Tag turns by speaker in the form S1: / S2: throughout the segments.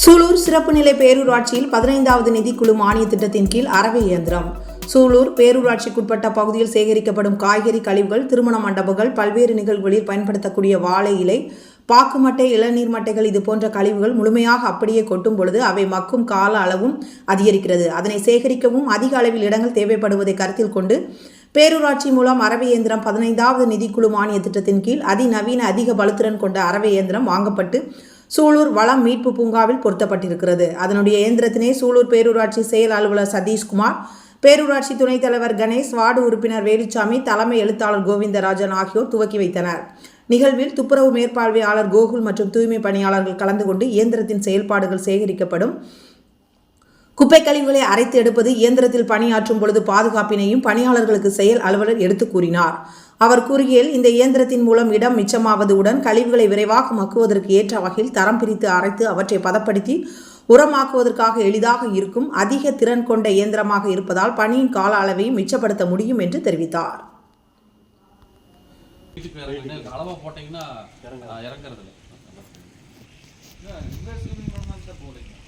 S1: சூலூர் சிறப்பு நிலை பேரூராட்சியில் பதினைந்தாவது நிதிக்குழு மானிய திட்டத்தின் கீழ் அரவை இயந்திரம். சூலூர் பேரூராட்சிக்குட்பட்ட பகுதியில் சேகரிக்கப்படும் காய்கறி கழிவுகள் திருமண மண்டபங்கள் பல்வேறு நிகழ்வுகளில் பயன்படுத்தக்கூடிய வாழை இலை பாக்கு மட்டை இளநீர் மட்டைகள் இது போன்ற கழிவுகள் முழுமையாக அப்படியே கொட்டும் பொழுது அவை மக்கும் கால அளவும் அதிகரிக்கிறது. அதனை சேகரிக்கவும் அதிக அளவில் இடங்கள் தேவைப்படுவதை கருத்தில் கொண்டு பேரூராட்சி மூலம் அரவை இயந்திரம் பதினைந்தாவது நிதிக்குழு மானிய திட்டத்தின் கீழ் அதிநவீன அதிக பலுத்திறன் கொண்ட அரவை இயந்திரம் வாங்கப்பட்டு சூலூர் வளம் மீட்பு பூங்காவில் பொருத்தப்பட்டிருக்கிறது. அதனுடைய இயந்திரத்தினை சூலூர் பேரூராட்சி செயல் அலுவலர் சதீஷ்குமார் பேரூராட்சி துணைத் தலைவர் கணேஷ் வார்டு உறுப்பினர் வேலுச்சாமி தலைமை எழுத்தாளர் கோவிந்தராஜன் ஆகியோர் துவக்கி வைத்தனர். நிகழ்வில் துப்புரவு மேற்பார்வையாளர் கோகுல் மற்றும் தூய்மை பணியாளர்கள் கலந்து கொண்டு இயந்திரத்தின் செயல்பாடுகள் சேகரிக்கப்படும். குப்பை கழிவுகளை அரைத்து எடுப்பது இயந்திரத்தில் பணியாற்றும் பொழுது பாதுகாப்பினையும் பணியாளர்களுக்கு செயல் அலுவலர் எடுத்து கூறினார். அவர் கூறுகையில் இந்த இயந்திரத்தின் மூலம் இடம் மிச்சமாவதுடன் கழிவுகளை விரைவாக மக்குவதற்கு ஏற்ற வகையில் தரம் பிரித்து அரைத்து அவற்றை பதப்படுத்தி உரமாக்குவதற்காக எளிதாக இருக்கும் அதிக திறன் கொண்ட இயந்திரமாக இருப்பதால் பணியின் கால அளவையும் மிச்சப்படுத்த முடியும் என்று தெரிவித்தார்.
S2: இறங்குறது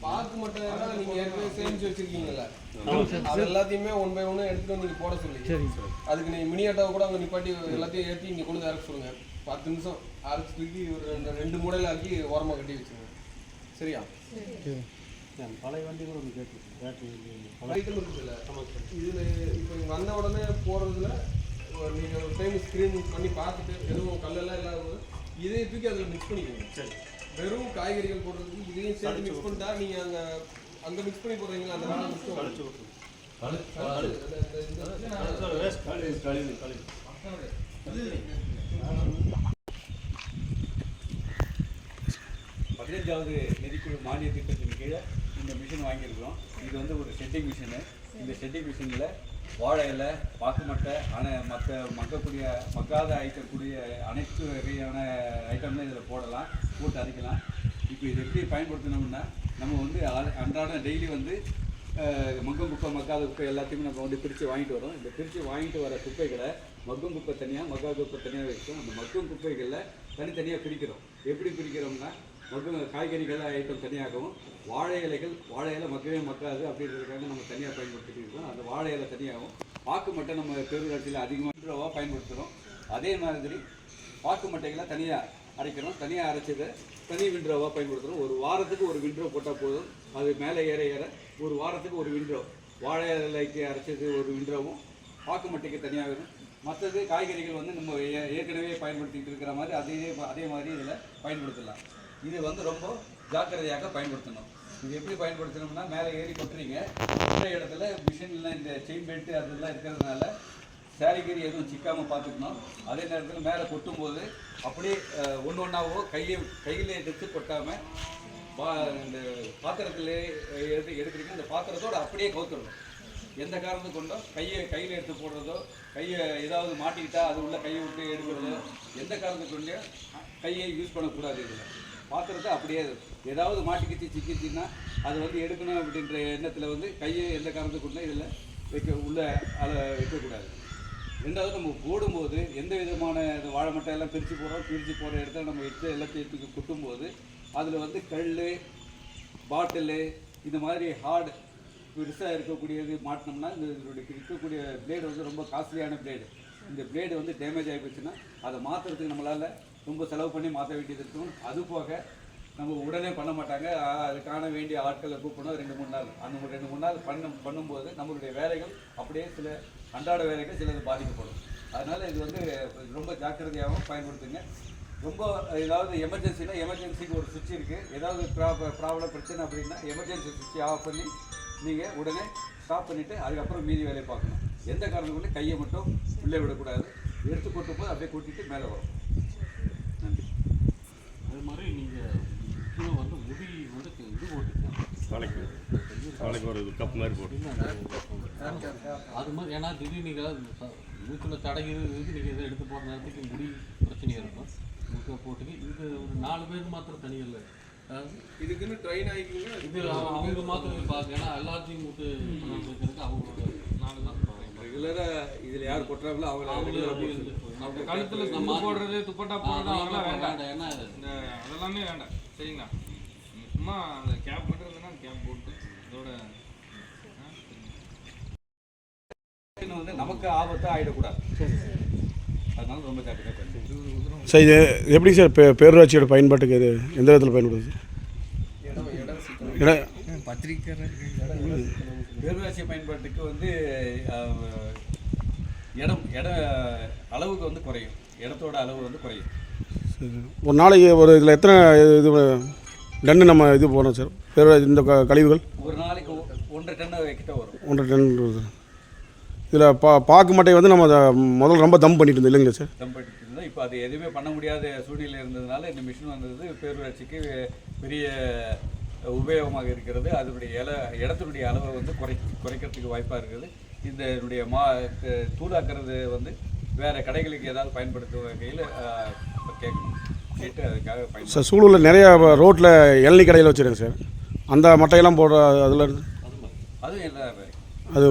S3: பார்க்கு மட்டும் இருந்தா நீங்க ஏற்கனவே சேமிச்சு வச்சிருக்கீங்கல்ல. அது எல்லாத்தையுமே ஒன் பை ஒன் எடுத்துட்டு வந்து போட சொல்லி அதுக்கு நீங்க மினி ஆட்டோவை கூட அங்க நிப்பாட்டி எல்லாத்தையும் ஏத்தி இங்க கொண்டு வந்து இறக்க சொல்லுங்க. பத்து நிமிஷம் அரைச்சு தூக்கி ஒரு ரெண்டு ரெண்டு மூடையில ஆக்கி ஓரமா கட்டி வச்சுருங்க. சரியா?
S4: பழைய வண்டிகள் ஒன்று கேட்டு
S3: இருக்குதுல்ல இதுல இப்போ வந்த உடனே போறதுல நீங்க ஒரு டைம் ஸ்கிரீன் பண்ணி பார்த்துட்டு எதுவும் கல்லெல்லாம் இல்லாத இதையும் தூக்கி அதில் மிக்ஸ் பண்ணிக்கோங்க.
S4: சரி.
S3: வெறும் காய்கறிகள் போடுறதுக்கு இதையும் சேர்த்து மிக்ஸ் பண்ணிட்டா நீங்க அங்க அங்க மிக்ஸ் பண்ணி போடுறீங்களா? அந்த வேலை மிக்ஸ்
S4: கழிச்சு கழிவு
S5: பதினஞ்சாவது நிதிக்குழு மானிய திட்டத்தின் கீழே இந்த மிஷின் வாங்கியிருக்கிறோம். இது வந்து ஒரு செட்டிங் மிஷினு இந்த செட்டிங் மிஷினில் வாழை இலை பாக்குமட்டை ஆனால் மற்ற மக்கக்கூடிய மக்காத ஐட்டக்கூடிய அனைத்து வகையான ஐட்டம்லாம் இதில் போடலாம் போட்டு அரைக்கலாம். இப்போ இது எப்படி பயன்படுத்தணும்னா நம்ம வந்து அன்றாட டெய்லி வந்து மக்கும் குப்பை மக்காத குப்பை எல்லாத்தையுமே நம்ம வந்து பிரித்து வாங்கிட்டு வரோம். இந்த பிரித்து வாங்கிட்டு வர குப்பைகளை மக்கும் குப்பை தனியாக மக்காத குப்பை தனியாக வைக்கும் அந்த மக்கும் குப்பைகளில் தனித்தனியாக பிரிக்கிறோம். எப்படி பிரிக்கிறோம்னா மற்றும் காய்கறிகள் ஐட்டம் தனியாகவும் வாழை இலைகள் வாழை இலை மக்கவே மக்காது அப்படின்றதுக்காக நம்ம தனியாக பயன்படுத்திட்டு இருக்கோம் அந்த வாழை இலை தனியாகவும் பாக்கு மட்டை நம்ம பேரூராட்சியில் அதிகமாக பயன்படுத்துகிறோம் அதே மாதிரி பாக்கு மட்டைகளை தனியாக அரைக்கிறோம். தனியாக அரைச்சதை தனி விண்ட்ரோவாக பயன்படுத்துகிறோம் ஒரு வாரத்துக்கு ஒரு விண்ட்ரோ போட்டால் போதும். அது மேலே ஏற ஏற ஒரு வாரத்துக்கு ஒரு விண்ட்ரோ வாழை இலைக்கு அரைச்சது ஒரு விண்ட்ரோவும் பாக்கு மட்டைக்கு தனியாக வரும் மற்றது காய்கறிகள் வந்து நம்ம ஏ- ஏற்கனவே பயன்படுத்திக்கிட்டு இருக்கிற மாதிரி அதே அதே மாதிரி இதில் பயன்படுத்தலாம். இது வந்து ரொம்ப ஜாக்கிரதையாக பயன்படுத்தணும். இது எப்படி பயன்படுத்தணும்னா மேலே ஏறி கொட்டுறீங்க. இந்த இடத்துல மிஷினில் இந்த செயின் பெல்ட் அதெல்லாம் இருக்கிறதுனால சாரிகரி எதுவும் சிக்காமல் பார்த்துக்கணும். அதே நேரத்தில் மேலே கொட்டும்போது அப்படியே ஒன்று ஒன்றாவோ கையை கையில் எடுத்து கொட்டாமல் பா இந்த பாத்திரத்தில் எடுத்து எடுக்கிறீங்க. இந்த பாத்திரத்தோட அப்படியே கவுத்துடணும் எந்த காரணத்து கொண்டோ கையை கையில் எடுத்து போடுறதோ கையை ஏதாவது மாட்டிக்கிட்டால் அது உள்ள கையை விட்டு எடுக்கிறதோ எந்த காரணத்து கொண்டோ கையை யூஸ் பண்ணக்கூடாது இதில். பாத்திரத்தை அப்படியே ஏதாவது மாட்டிக்கிச்சு சிக்கிச்சின்னா அது வந்து எடுக்கணும் அப்படின்ற எண்ணத்தில் வந்து கையை எந்த காரணத்தை கொண்டோ இதில் வைக்க உள்ள அதை வைக்கக்கூடாது. ரெண்டாவது நம்ம போடும்போது எந்த விதமான இந்த வாழை மட்டை எல்லாம் பிரித்து போகிறோம் பிரித்து போகிற இடத்துல நம்ம எடுத்து எல்லாத்தையும் எடுத்து கொட்டும்போது அதில் வந்து கல் பாட்டிலு இந்த மாதிரி ஹார்டு பெருசாக இருக்கக்கூடியது மாட்டினோம்னா இந்த இதனுடைய இருக்கக்கூடிய பிளேடு வந்து ரொம்ப காஸ்ட்லியான பிளேடு இந்த பிளேடு வந்து டேமேஜ் ஆகி போச்சுன்னா அதை மாற்றுறதுக்கு நம்மளால் ரொம்ப செலவு பண்ணி மாற்ற வேண்டியது இருக்கும். அது போக நம்ம உடனே பண்ண மாட்டாங்க. அதுக்கான வேண்டிய ஆட்களை கூப்பிடணும். ரெண்டு மூணு நாள். அந்த ரெண்டு மூணு நாள் பண்ண பண்ணும்போது நம்மளுடைய வேலைகள் அப்படியே சில அன்றாட வேலைகள் சிலது பாதிக்கப்படும். அதனால் இது வந்து ரொம்ப ஜாக்கிரதையாகவும் பயன்படுத்துங்க. ரொம்ப ஏதாவது எமர்ஜென்சினா எமர்ஜென்சிக்கு ஒரு சுவிட்ச் இருக்குது ஏதாவது ப்ராப்ளம் பிரச்சனை அப்படின்னா எமர்ஜென்சி சுவிட்சை ஆஃப் பண்ணி நீங்கள் உடனே ஸ்டாப் பண்ணிவிட்டு அதுக்கப்புறம் மீதி வேலையை பார்க்கணும். எந்த காரணத்துக்குள்ளே கையை மட்டும் உள்ளே விடக்கூடாது. எடுத்து கொட்டும் போது அப்படியே கூட்டிகிட்டு மேலே வரும் நன்றி
S4: அது மாதிரி நீங்கள் முக்கியம் வந்து முடி வந்து இது
S6: நாளைக்கு. நாளைக்கு ஒரு கப் மாதிரி போட்டு
S2: அது மாதிரி ஏன்னா திடீர்னு நீங்கள் மூக்கில் தடகி இது நீங்கள் இதை எடுத்து போகிற நேரத்துக்கு முடி பிரச்சனையாக இருக்கும். மூக்கை போட்டுக்கு இது ஒரு நாலு பேருக்கு மாத்திரம் தனியில் அதாவது
S3: இதுக்குன்னு ட்ரெயின் ஆகிக்கிங்க.
S2: இது அவ- அவங்க மாத்திரம் இருப்பாங்க ஏன்னா எல்லாத்தையும் மூட்டு இருக்கிறதுக்கு அவங்களோட நாலு தான்
S5: ரெகுலராக இதில் யார் கொட்டுறாங்களோ அவங்க
S2: அவங்க
S7: கழுத்துல துண்டு போடுறது துப்பட்டா போடுறது அதெல்லாம் வேண்டாம்.
S2: ஏன்னா
S7: அதெல்லாமே வேண்டாம். சரிங்களா?
S3: சும்மா அந்த கேப் போட்டு இதோட
S5: மிஷின் வந்து நமக்கு ஆபத்து ஆகிடக்கூடாது அதனால ரொம்ப ஜாக்கிரதையாக பண்ணி
S7: சார் இது எப்படி சார் பே பேரூராட்சியோட பயன்பாட்டுக்கு இது எந்த விதத்தில் பயன்படுது?
S3: இடம்
S5: பேரூராட்சி பயன்பாட்டுக்கு வந்து இடம் இட அளவுக்கு வந்து குறையும். இடத்தோட அளவு வந்து குறையும்.
S7: ஒரு நாளைக்கு ஒரு இதில் எத்தனை இது டன்னு நம்ம இது போகிறோம் சார்? பேரூராட்சி இந்த க- கழிவுகள்?
S5: ஒரு நாளைக்கு ஒன்றரை டன் கிட்ட வரும்.
S7: ஒன்றரை டன் இதில் பா பாக்கு மட்டை வந்து நம்ம அதை முதல்ல ரொம்ப தம் பண்ணிட்டு இருந்தோம் இல்லைங்களா சார்?
S5: தம்பிட்டு இருந்தோம். இப்போ அது எதுவுமே பண்ண முடியாத சூழ்நிலை இருந்ததுனால இந்த மிஷின் வந்தது. பேரூராட்சிக்கு பெரிய உபயோகமாக இருக்கிறது. அதனுடைய இல இடத்தினுடைய அளவை வந்து குறை குறைக்கிறதுக்கு வாய்ப்பாக இருக்குது. இந்த இதனுடைய மா தூளாக்குறது வந்து வேறு கடைகளுக்கு ஏதாவது பயன்படுத்தும் வகையில் கேட்கணும் கேட்டு அதுக்காக பயன்படுத்த
S7: சார் சூலூரில் நிறையா ரோட்டில் இளநீ கடையில் வச்சுருக்கேன் சார். அந்த மட்டையெல்லாம் போடுற அதில் இருந்து?
S5: அதுவும் எல்லாம்
S7: அது